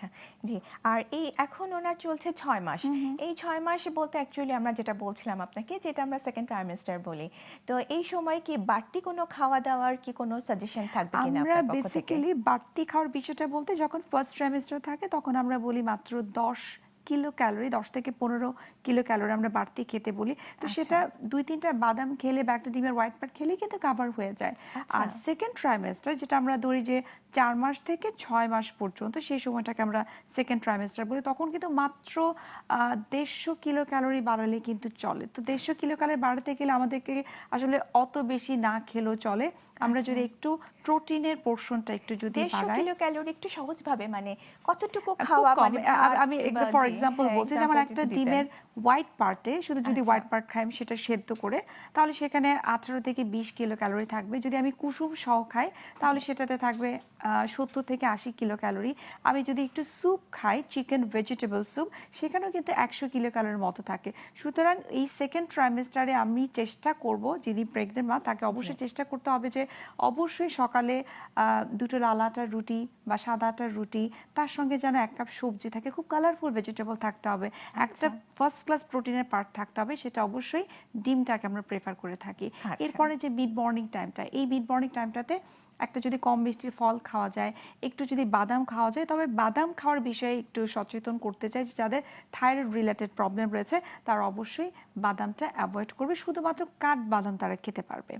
আচ্ছা জি। আর এই এখন ওনার চলছে ছয় মাস। এই ছয় মাস বলতে অ্যাকচুয়ালি আমরা যেটা বলছিলাম আপনাকে যেটা আমরা সেকেন্ড ট্রাইমেস্টার বলি। তো এই সময় কি বাড়তি কোনো খাওয়া দাওয়ার কি কোনো সাজেশন থাকবে কিনা আমরা বেসিক্যালি বাড়তি খাওয়ার বিষয়টা বলতে যখন ফার্স্ট ট্রাইমেস্টার থাকে তখন আমরা বলি মাত্র দশ কিলো ক্যালোরি দশ থেকে পনেরো কিলো ক্যালোরি আমরা বাড়তি খেতে বলি। তো আচ্ছা। সেটা দুই তিনটা বাদাম খেলে বা একটা ডিমের হোয়াইট পার্ট খেলেই কিন্তু কাভার হয়ে যায়। আর আচ্ছা। সেকেন্ড ট্রাইমেস্টার যেটা আমরা ধরি যে চার মাস থেকে ছয় মাস পর্যন্ত সেই সময়টাকে আমরা সেকেন্ড ট্রাইমেস্টার বলি। তখন কিন্তু মাত্র দেড়শো কিলো ক্যালোরি বাড়ালে কিন্তু চলে। তো দেড়শো কিলো ক্যালোরি বাড়াতে গেলে আমাদেরকে আসলে অত বেশি না খেলেও চলে। আমরা যদি একটু প্রোটিনের পোর্শনটা একটু যদি বাড়াই কিলো ক্যালোরি একটু সহজ ভাবে মানে কতটুকু খাওয়া মানে আমি ফর এক্সাম্পল বলছি যেমন একটা ডিমের হোয়াইট পার্টে শুধু যদি আচ্ছা। হোয়াইট পার্ট খাই আমি সেটা সেদ্ধ করে তাহলে সেখানে আঠারো থেকে বিশ কিলো ক্যালোরি থাকবে। যদি আমি কুসুম সহ খাই তাহলে সেটাতে থাকবে সত্তর থেকে আশি কিলো ক্যালোরি আমি যদি একটু স্যুপ খাই চিকেন ভেজিটেবল স্যুপ সেখানেও কিন্তু একশো কিলো ক্যালোরির মতো থাকে। সুতরাং এই সেকেন্ড ট্রাইমেস্টারে আমি চেষ্টা করব যিনি প্রেগনেন্ট মা তাকে অবশ্যই চেষ্টা করতে হবে যে অবশ্যই সকালে দুটো লাল আটার রুটি বা সাদা আটার রুটি তার সঙ্গে যেন এক কাপ সবজি থাকে। খুব কালারফুল ভেজিটেবল থাকতে হবে। একটা ফার্স্ট ক্লাস প্রোটিনের পার্ট থাকতে হবে সেটা অবশ্যই ডিমটাকে আমরা প্রেফার করে থাকি আচ্ছা। এরপরে যে মিড মর্নিং টাইমটা এই মিড মর্নিং টাইমটাতে একটা যদি কম মিষ্টির ফল খাওয়া যায় একটু যদি বাদাম খাওয়া যায় তবে বাদাম খাওয়ার বিষয়ে একটু সচেতন করতে চাই যে যাদের থাইরয়েড রিলেটেড প্রবলেম রয়েছে তারা অবশ্যই বাদামটা অ্যাভয়েড করবে শুধুমাত্র কাঠ বাদাম তারা খেতে পারবে